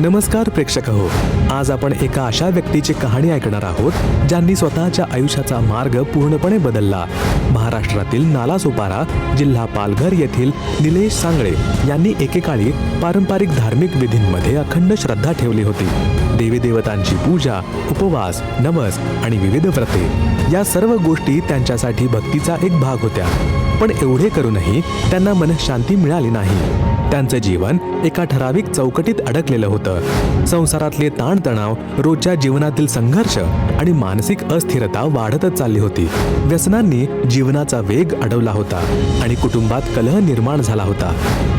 नमस्कार प्रेक्षक हो आज आपण एका अशा व्यक्तीची कहाणी ऐकणार आहोत ज्यांनी स्वतःच्या आयुष्याचा मार्ग पूर्णपणे बदलला. महाराष्ट्रातील नालासोपारा जिल्हा पालघर येथील निलेश सांगळे यांनी एकेकाळी पारंपरिक धार्मिक विधींमध्ये अखंड श्रद्धा ठेवली होती. देवी देवतांची पूजा उपवास नमस आणि विविध व्रते या सर्व गोष्टी त्यांच्यासाठी भक्तीचा एक भाग होत्या. पण एवढे करूनही त्यांना मनशांती मिळाली नाही. त्यांचं जीवन एका ठराविक चौकटीत अडकलेलं होतं. संसारातले ताणतणाव रोजच्या जीवनातील संघर्ष आणि मानसिक अस्थिरता वाढतच चालली होती. व्यसनांनी जीवनाचा वेग अडवला होता आणि कुटुंबात कलह निर्माण झाला होता.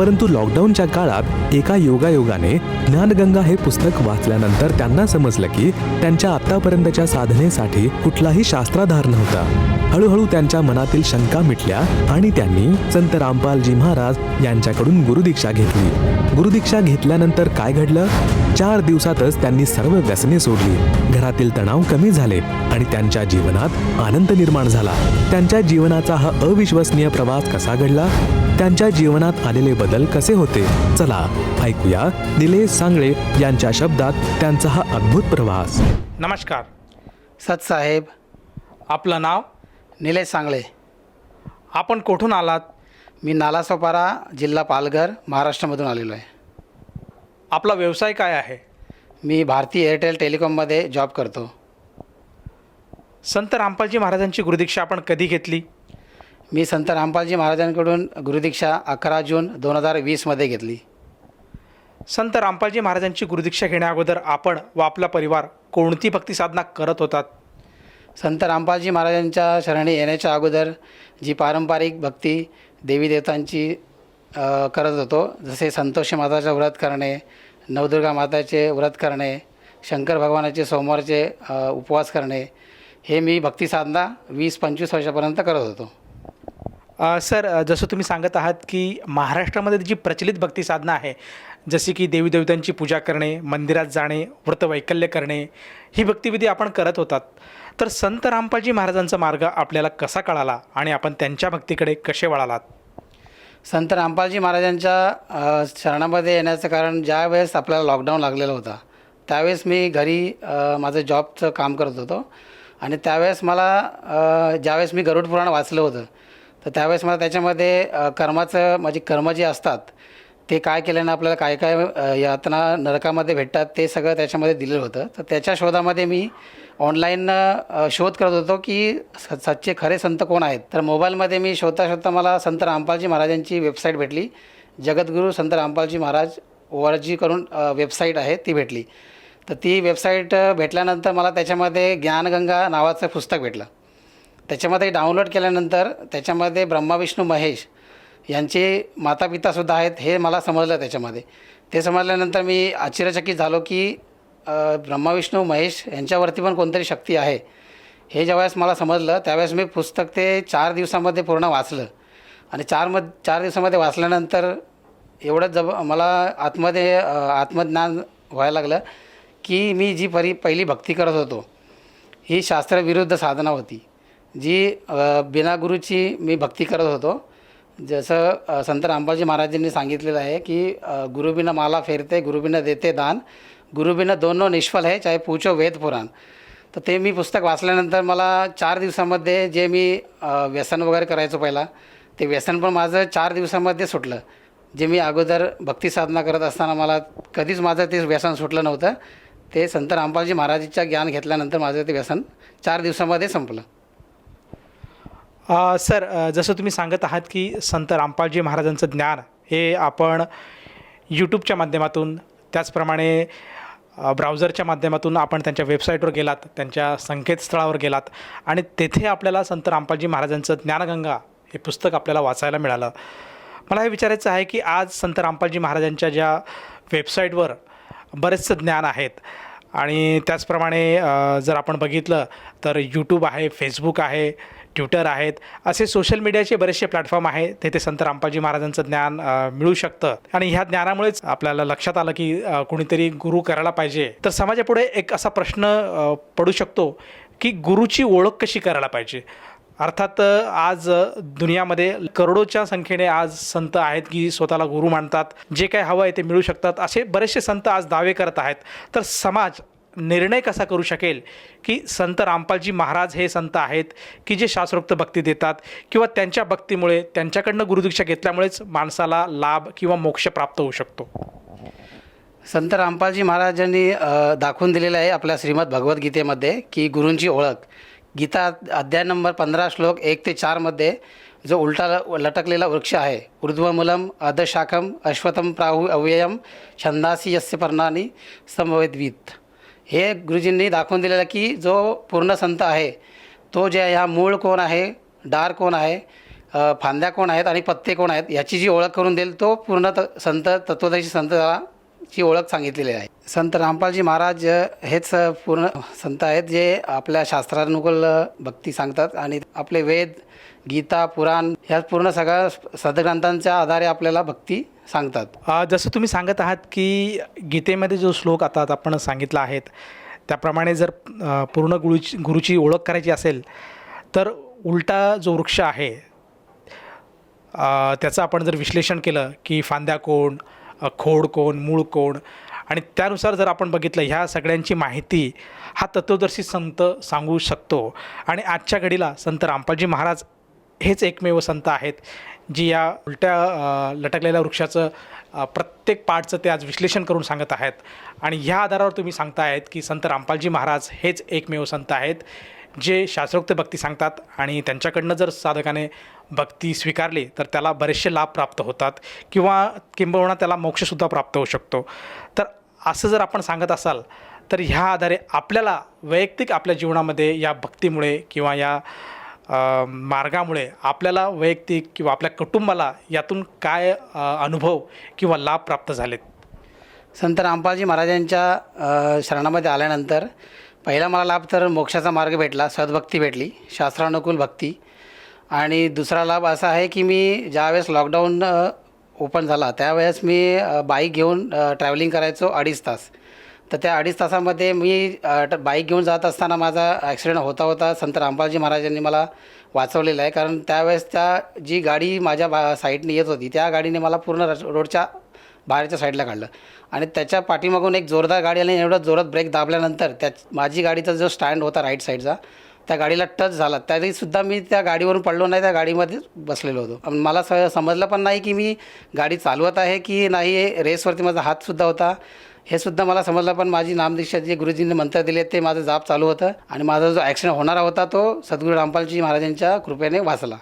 परंतु लॉकडाऊनच्या काळात एका योगायोगाने ज्ञानगंगा हे पुस्तक वाचल्यानंतर त्यांना समजलं की त्यांच्या आतापर्यंतच्या साधनेसाठी कुठलाही शास्त्राधार नव्हता. हळूहळू त्यांच्या मनातील शंका मिटल्या आणि त्यांनी संत रामपालजी महाराज यांच्याकडून गुरुदीक्षा घेतली. गुरुदीक्षा घेतल्यानंतर काय घडलं? चार दिवसातच त्यांनी सर्व व्यसने सोडली. घरातील तणाव कमी झाले आणि त्यांच्या जीवनात आनंद निर्माण झाला. त्यांच्या जीवनाचा हा अविश्वसनीय प्रवास कसा घडला? त्यांच्या जीवनात आलेले बदल कसे होते? चला ऐकूया निलेश सांगळे यांच्या शब्दात त्यांचा हा अद्भुत प्रवास. नमस्कार. सतसाहेब आपलं नाव? निलेश सांगळे. आपण कुठून आलात? मी नालासोपारा जिल्हा पालघर महाराष्ट्रामधून आलेलो आहे. आपला व्यवसाय काय आहे? मी भारती एअरटेल टेलिकॉममध्ये जॉब करतो. संत रामपालजी महाराजांची गुरुदीक्षा आपण कधी घेतली? मी संत रामपालजी महाराजांकडून गुरुदीक्षा अकरा जून दोन हजार वीसमध्ये घेतली. संत रामपालजी महाराजांची गुरुदीक्षा घेण्याअगोदर आपण व आपला परिवार कोणती भक्ती साधना करत होतात? संत रामपालजी महाराजांच्या शरणी येण्याच्या अगोदर जी पारंपरिक भक्ती देवी देवतांची करत होतो. जसे संतोषी माताचं व्रत करणे नवदुर्गा माताचे व्रत करणे शंकर भगवानाचे सोमवारचे उपवास करणे हे मी भक्ती साधना वीस पंचवीस वर्षापर्यंत करत होतो. सर जसं तुम्ही सांगत आहात की महाराष्ट्रामध्ये जी प्रचलित भक्ती साधना आहे जशी की देवी देवतांची पूजा करणे मंदिरात जाणे व्रतवैकल्य करणे ही भक्तिविधी आपण करत होतात. तर संत रामपाजी महाराजांचा मार्ग आपल्याला कसा कळाला आणि आपण त्यांच्या भक्तीकडे कसे वळालात? संत रामपालजी महाराजांच्या शरणामध्ये येण्याचं कारण ज्या वेळेस आपल्याला लॉकडाऊन लागलेला होता त्यावेळेस मी घरी माझं जॉबचं काम करत होतो. आणि त्यावेळेस मला ज्यावेळेस मी गरुड पुराण वाचलं होतं तर त्यावेळेस मला त्याच्यामध्ये कर्माचं माझी कर्म जी असतात ते काय केल्यानं आपल्याला काय काय यातना नरकामध्ये भेटतात ते सगळं त्याच्यामध्ये दिलेलं होतं. तर त्याच्या शोधामध्ये मी ऑनलाईन शोध करत होतो की सच्चे खरे संत कोण आहेत? तर मोबाईलमध्ये मी शोधता शोधता मला संत रामपालजी महाराजांची वेबसाईट भेटली. जगद्गुरू संत Rampalji Maharaj O R G करून वेबसाईट आहे ती भेटली. तर ती वेबसाईट भेटल्यानंतर मला त्याच्यामध्ये ज्ञानगंगा नावाचं पुस्तक भेटलं. त्याच्यामध्ये डाउनलोड केल्यानंतर त्याच्यामध्ये ब्रह्मा विष्णू महेश यांचे मातापितासुद्धा आहेत हे मला समजलं त्याच्यामध्ये. ते समजल्यानंतर मी आश्चर्यचकित झालो की ब्रह्माविष्णू महेश यांच्यावरती पण कोणतरी शक्ती आहे. हे ज्यावेळेस मला समजलं त्यावेळेस मी पुस्तक ते चार दिवसामध्ये पूर्ण वाचलं. आणि चार मध चार दिवसामध्ये वाचल्यानंतर एवढं जब मला आतमध्ये आत्मज्ञान व्हायला लागलं की मी जी परी पहिली भक्ती करत होतो ही शास्त्रविरुद्ध साधना होती. जी बिना गुरुची मी भक्ती करत होतो जसं संत रामबाजी महाराजांनी सांगितलेलं आहे की गुरुबिना माला फेरते गुरुबिना देते दान. गुरुबिना दोन निष्फल आहे चाहे पूछो वेद पुराण. तर ते मी पुस्तक वाचल्यानंतर मला चार दिवसामध्ये जे मी व्यसन वगैरे करायचो पहिला ते व्यसन पण माझं चार दिवसामध्ये सुटलं. जे मी अगोदर भक्ती साधना करत असताना मला कधीच माझं ते व्यसन सुटलं नव्हतं. ते संत रामपालजी महाराजांच्या ज्ञान घेतल्यानंतर माझं ते व्यसन चार दिवसामध्ये संपलं. सर जसं तुम्ही सांगत आहात की संत रामपालजी महाराजांचं ज्ञान हे आपण यूट्यूबच्या माध्यमातून त्याचप्रमाणे ब्राउझरच्या माध्यमातून आपण त्यांच्या वेबसाईटवर गेलात त्यांच्या संकेतस्थळावर गेलात आणि तेथे आपल्याला संत रामपालजी महाराजांचं ज्ञानगंगा हे पुस्तक आपल्याला वाचायला मिळालं. मला हे विचारायचं आहे की आज संत रामपालजी महाराजांच्या ज्या वेबसाईटवर बरेचसं ज्ञान आहेत आणि त्याचप्रमाणे जर आपण बघितलं तर यूट्यूब आहे फेसबुक आहे ट्विटर आहेत. असे सोशल मीडियाचे बरेचसे प्लॅटफॉर्म आहेत. तेथे संत रामपालजी महाराजांचं ज्ञान मिळू शकतं. आणि ह्या ज्ञानामुळेच आपल्याला लक्षात आलं की कुणीतरी गुरु करायला पाहिजे. तर समाजापुढे एक असा प्रश्न पडू शकतो की गुरुची ओळख कशी करायला पाहिजे? अर्थात आज दुनियामध्ये करोडोच्या संख्येने आज संत आहेत की स्वतःला गुरु मानतात. जे काय हवं आहे ते मिळू शकतात. असे बरेचसे संत आज दावे करत आहेत. तर समाज निर्णय कसा करू शकेल? की संत रामपालजी महाराज हे संत आहेत की जे शास्त्रोक्त भक्ती देतात किंवा त्यांच्या भक्तीमुळे त्यांच्याकडनं गुरुदीक्षा घेतल्यामुळेच माणसाला लाभ किंवा मोक्ष प्राप्त होऊ शकतो? संत रामपालजी महाराजांनी दाखवून दिलेलं आहे आपल्या श्रीमद भगवद्गीतेमध्ये की गुरूंची ओळख. गीता अध्याय नंबर पंधरा श्लोक एक ते चारमध्ये जो उलटा ल- लटकलेला वृक्ष आहे ऊर्ध्वमूलम अधशाखम अश्वतम प्राहु अव्ययम छंदासी यस्य पर्णानी समवेद्वीत. हे गुरुजींनी दाखवून दिलेलं की जो पूर्ण संत आहे तो जे ह्या मूळ कोण आहे डार कोण आहे फांद्या कोण आहेत आणि पत्ते कोण आहेत याची जी ओळख करून देईल तो पूर्ण त संत तत्वदशी संत ची ओळख सांगितलेली आहे. संत रामपालजी महाराज हेच पूर्ण संत आहेत जे आपल्या शास्त्रानुकूल भक्ती सांगतात आणि आपले वेद गीता पुराण ह्या पूर्ण सगळ्या सदग्रंथांच्या आधारे आपल्याला भक्ती सांगतात. जसं तुम्ही सांगत आहात की गीतेमध्ये जो श्लोक आता आपण सांगितला आहेत त्याप्रमाणे जर पूर्ण गुरुची गुरुची ओळख करायची असेल तर उलटा जो वृक्ष आहे त्याचं आपण जर विश्लेषण केलं की फांद्या कोण खोड कोण मूळ कोण. आणि त्यानुसार जर आपण बघितलं ह्या सगळ्यांची माहिती हा तत्वदर्शी संत सांगू शकतो. आणि आजच्या घडीला संत रामपालजी महाराज हेच एकमेव संत आहेत जी या उलट्या लटकलेल्या वृक्षाचं प्रत्येक पार्टचं ते आज विश्लेषण करून सांगत आहेत. आणि ह्या आधारावर तुम्ही सांगतायत की संत रामपालजी महाराज हेच एकमेव संत आहेत. जे शास्त्रोक्त भक्ती सांगतात आणि त्यांच्याकडनं जर साधकाने भक्ती स्वीकारली तर त्याला बरेचसे लाभ प्राप्त होतात किंवा किंबहुना त्याला मोक्षसुद्धा प्राप्त होऊ शकतो. तर असं जर आपण सांगत असाल तर ह्या आधारे आपल्याला वैयक्तिक आपल्या जीवनामध्ये या भक्तीमुळे किंवा या मार्गामुळे आपल्याला वैयक्तिक किंवा आपल्या कुटुंबाला यातून काय अनुभव किंवा लाभ प्राप्त झालेत? संत रामपालजी महाराजांच्या शरणामध्ये आल्यानंतर पहिला मला लाभ तर मोक्षाचा मार्ग भेटला सद्भक्ती भेटली शास्त्रानुकूल भक्ती. आणि दुसरा लाभ असा आहे की मी ज्यावेळेस लॉकडाऊन ओपन झाला त्यावेळेस मी बाईक घेऊन ट्रॅव्हलिंग करायचो अडीच तास. तर त्या अडीच तासामध्ये मी ट- बाईक घेऊन जात असताना माझा ॲक्सिडेंट होता होता संत रामपालजी महाराजांनी मला वाचवलेलं आहे. कारण त्यावेळेस त्या जी गाडी माझ्या बा साईडने येत होती त्या गाडीने मला पूर्ण रोडच्या बाहेरच्या साईडला काढलं. आणि त्याच्या पाठीमागून एक जोरदार गाडी आली एवढं एवढा जोरात ब्रेक दाबल्यानंतर त्या माझी गाडीचा जो स्टँड होता राईट साईडचा त्या गाडीला टच झाला. तरीसुद्धा मी त्या गाडीवरून पडलो नाही त्या गाडीमध्ये बसलेलो होतो. मला स समजलं पण नाही की मी गाडी चालवत आहे की नाही रेसवरती माझा हातसुद्धा होता. हे सुद्धा मला समजलं पण माझी नामदीक्षा जे गुरुजींनी मंत्र दिले ते माझं जाप चालू होतं आणि माझा जो ॲक्सिडेंट होणारा होता तो सद्गुरू रामपालजी महाराजांच्या कृपेने वाचला.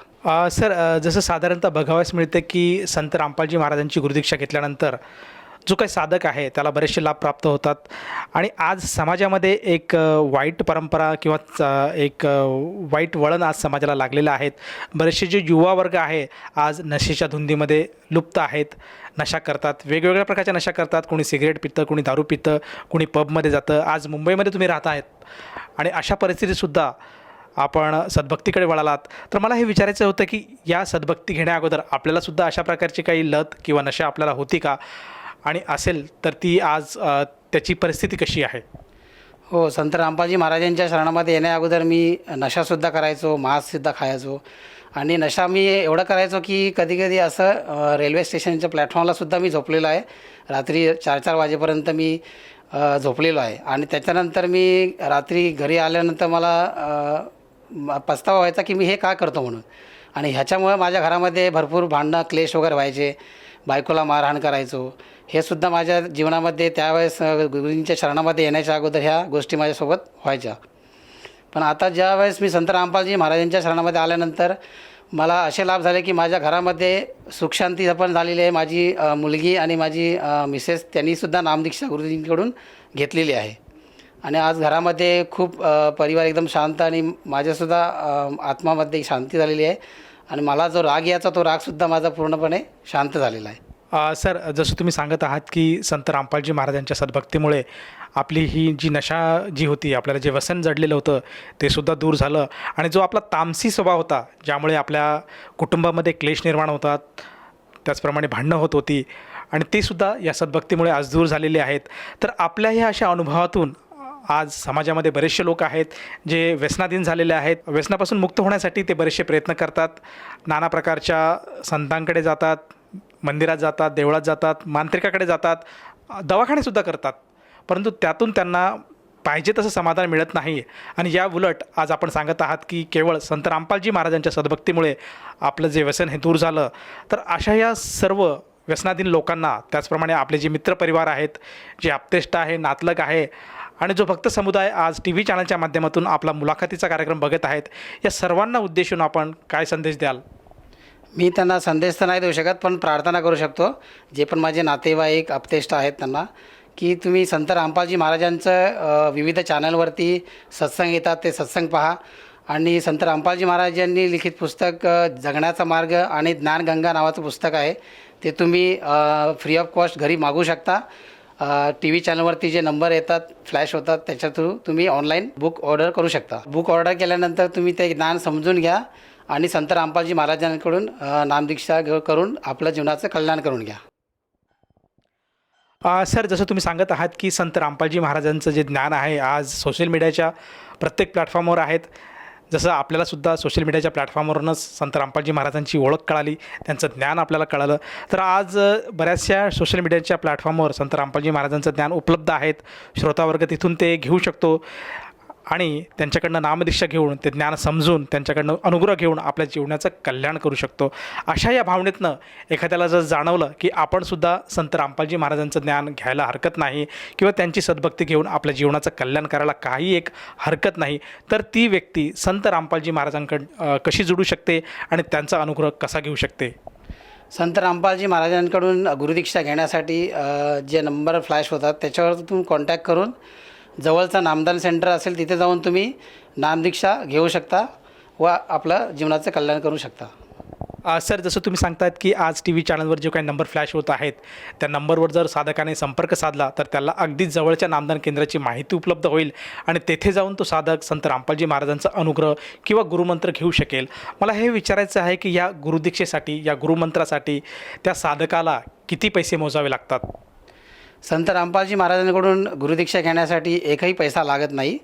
सर जसं साधारणतः बघावयास मिळतं की संत रामपालजी महाराजांची गुरुदीक्षा घेतल्यानंतर जो काही साधक आहे त्याला बरेचसे लाभ प्राप्त होतात. आणि आज समाजामध्ये एक वाईट परंपरा किंवा एक वाईट वळण आज समाजाला लागलेलं आहेत. बरेचसे जे युवा वर्ग आहे आज नशेच्या धुंदीमध्ये लुप्त आहेत नशा करतात. वेगवेगळ्या प्रकारच्या नशा करतात. कोणी सिगरेट पितं कोणी दारू पितं कोणी पबमध्ये जातं. आज मुंबईमध्ये तुम्ही राहत आहेत. आणि अशा परिस्थितीतसुद्धा आपण सद्भक्तीकडे वळालात. तर मला हे विचारायचं होतं की या सद्भक्ती घेण्या अगोदर आपल्यालासुद्धा अशा प्रकारची काही लत किंवा नशा आपल्याला होती का? आणि असेल तर ती आज त्याची परिस्थिती कशी आहे? हो संत रामपाजी महाराजांच्या शरणामध्ये येण्या अगोदर मी नशासुद्धा करायचो मांससुद्धा खायचो. आणि नशा मी एवढं करायचो की कधी कधी असं रेल्वे स्टेशनच्या प्लॅटफॉर्मलासुद्धा मी झोपलेलो आहे. रात्री चार चार वाजेपर्यंत मी झोपलेलो आहे. आणि त्याच्यानंतर मी रात्री घरी आल्यानंतर मला पस्तावा व्हायचा की मी हे का करतो म्हणून? आणि ह्याच्यामुळे माझ्या घरामध्ये भरपूर भांडणं क्लेश वगैरे व्हायचे. बायकोला मारहाण करायचो. हे सुद्धा माझ्या जीवनामध्ये त्यावेळेस गुरुजींच्या शरणामध्ये येण्याच्या अगोदर ह्या गोष्टी माझ्यासोबत व्हायच्या. पण आता ज्या वेळेस मी संत रामपालजी महाराजांच्या शरणामध्ये आल्यानंतर मला असे लाभ झाले की माझ्या घरामध्ये सुखशांती पण झालेली आहे. माझी मुलगी आणि माझी मिसेस त्यांनीसुद्धा नामदीक्षा गुरुजींकडून घेतलेली आहे. आणि आज घरामध्ये खूप परिवार एकदम शांत आणि माझ्यासुद्धा आत्मामध्ये शांती झालेली आहे. आणि मला जो राग याचा तो रागसुद्धा माझा पूर्णपणे शांत झालेला आहे. सर जसं तुम्ही सांगत आहात की संत रामपालजी महाराजांच्या सद्भक्तीमुळे आपली ही जी नशा जी होती आपल्याला जे व्यसन जडलेलं होतं ते सुद्धा दूर झालं. आणि जो आपला तामसी स्वभाव होता ज्यामुळे आपल्या कुटुंबामध्ये क्लेश निर्माण होतात त्याचप्रमाणे भांडणं होत होती आणि ते सुद्धा या सद्भक्तीमुळे आज दूर झालेले आहेत. तर आपल्या ह्या अशा अनुभवातून आज समाजामध्ये बरेचसे लोक आहेत जे व्यसनाधीन झालेले आहेत. व्यसनापासून मुक्त होण्यासाठी ते बरेचसे प्रयत्न करतात. नाना प्रकारच्या संतांकडे जातात मंदिरात जातात देवळात जातात मांत्रिकाकडे जातात दवाखानेसुद्धा करतात. परंतु त्यातून त्यांना पाहिजे तसं समाधान मिळत नाही आणि या उलट आज आपण सांगत आहात की केवळ संत रामपालजी महाराजांच्या सद्भक्तीमुळे आपलं जे व्यसन हे दूर झालं तर अशा या सर्व व्यसनाधीन लोकांना त्याचप्रमाणे आपले जे मित्रपरिवार आहेत जे आपतेष्ट आहे नातलग आहे आणि जो भक्त समुदाय आज टी व्ही चॅनलच्या माध्यमातून आपला मुलाखतीचा कार्यक्रम बघत आहेत या सर्वांना उद्देशून आपण काय संदेश द्याल? मी त्यांना संदेश तर नाही देऊ शकत पण प्रार्थना करू शकतो. जे पण माझे नातेवाईक अपतेष्ट आहेत त्यांना की तुम्ही संत रामपालजी महाराजांचं विविध चॅनलवरती सत्संग येतात ते सत्संग पहा. आणि संत रामपालजी महाराजांनी लिखित पुस्तक जगण्याचा मार्ग आणि ज्ञानगंगा नावाचं पुस्तक आहे. ते तुम्ही फ्री ऑफ कॉस्ट घरी मागू शकता. टी व्ही चॅनलवरती जे नंबर येतात फ्लॅश होतात त्याच्या थ्रू तुम्ही ऑनलाईन बुक ऑर्डर करू शकता. बुक ऑर्डर केल्यानंतर तुम्ही ते ज्ञान समजून घ्या आणि संत रामपालजी महाराजांकडून नामदीक्षा करून आपल्या जीवनाचं कल्याण करून घ्या. सर जसं तुम्ही सांगत आहात की संत रामपालजी महाराजांचं जे ज्ञान आहे आज सोशल मीडियाच्या प्रत्येक प्लॅटफॉर्मवर आहेत. जसं आपल्याला सुद्धा सोशल मीडियाच्या प्लॅटफॉर्मवरूनच संत रामपालजी महाराजांची ओळख कळाली त्यांचं ज्ञान आपल्याला कळालं. तर आज बऱ्याचशा सोशल मीडियाच्या प्लॅटफॉर्मवर संत रामपालजी महाराजांचं ज्ञान उपलब्ध आहेत. श्रोतावर्ग तिथून ते घेऊ शकतो. आणि त्यांच्याकडनं नामदीक्षा घेऊन ते ज्ञान समजून त्यांच्याकडनं अनुग्रह घेऊन आपल्या जीवनाचं कल्याण करू शकतो. अशा या भावनेतनं एखाद्याला जर जाणवलं की आपणसुद्धा संत रामपालजी महाराजांचं ज्ञान घ्यायला हरकत नाही किंवा त्यांची सद्भक्ती घेऊन आपल्या जीवनाचं कल्याण करायला काही एक हरकत नाही तर ती व्यक्ती संत रामपालजी महाराजांकडं कशी जुडू शकते आणि त्यांचा अनुग्रह कसा घेऊ शकते? संत रामपालजी महाराजांकडून गुरुदीक्षा घेण्यासाठी जे नंबर फ्लॅश होतात त्याच्यावर तुम्ही कॉन्टॅक्ट करून जवळचं नामदान सेंटर असेल तिथे जाऊन तुम्ही नामदीक्षा घेऊ शकता व आपलं जीवनाचं कल्याण करू शकता. अ, सर जसं तुम्ही सांगतायत की आज टी व्ही चॅनलवर जे काही नंबर फ्लॅश होत आहेत त्या नंबरवर जर साधकाने संपर्क साधला तर त्याला अगदी जवळच्या नामदान केंद्राची माहिती उपलब्ध होईल आणि तेथे जाऊन तो साधक संत रामपालजी महाराजांचा अनुग्रह किंवा गुरुमंत्र घेऊ शकेल. मला हे विचारायचं आहे की या गुरुदीक्षेसाठी या गुरुमंत्रासाठी त्या साधकाला किती पैसे मोजावे लागतात? संत रामपालजी महाराजांकडून गुरुदीक्षा घेण्यासाठी एकही पैसा लागत नाही.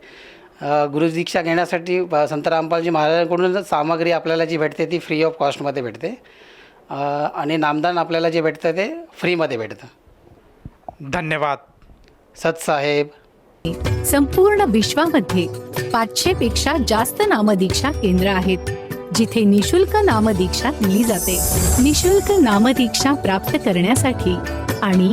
गुरुदीक्षा घेण्यासाठी संत रामपालजी महाराजांकडून सामग्री आपल्याला जी भेटते ती फ्री ऑफ कॉस्टमध्ये भेटते. आणि नामदान आपल्याला जे भेटतं ते फ्रीमध्ये भेटतं. धन्यवाद. सतसाहेब संपूर्ण विश्वामध्ये पाचशे पेक्षा जास्त नामदीक्षा केंद्र आहेत जिथे निशुल्क नामदीक्षा दिली जाते. निशुल्क नामदीक्षा प्राप्त करण्यासाठी आणि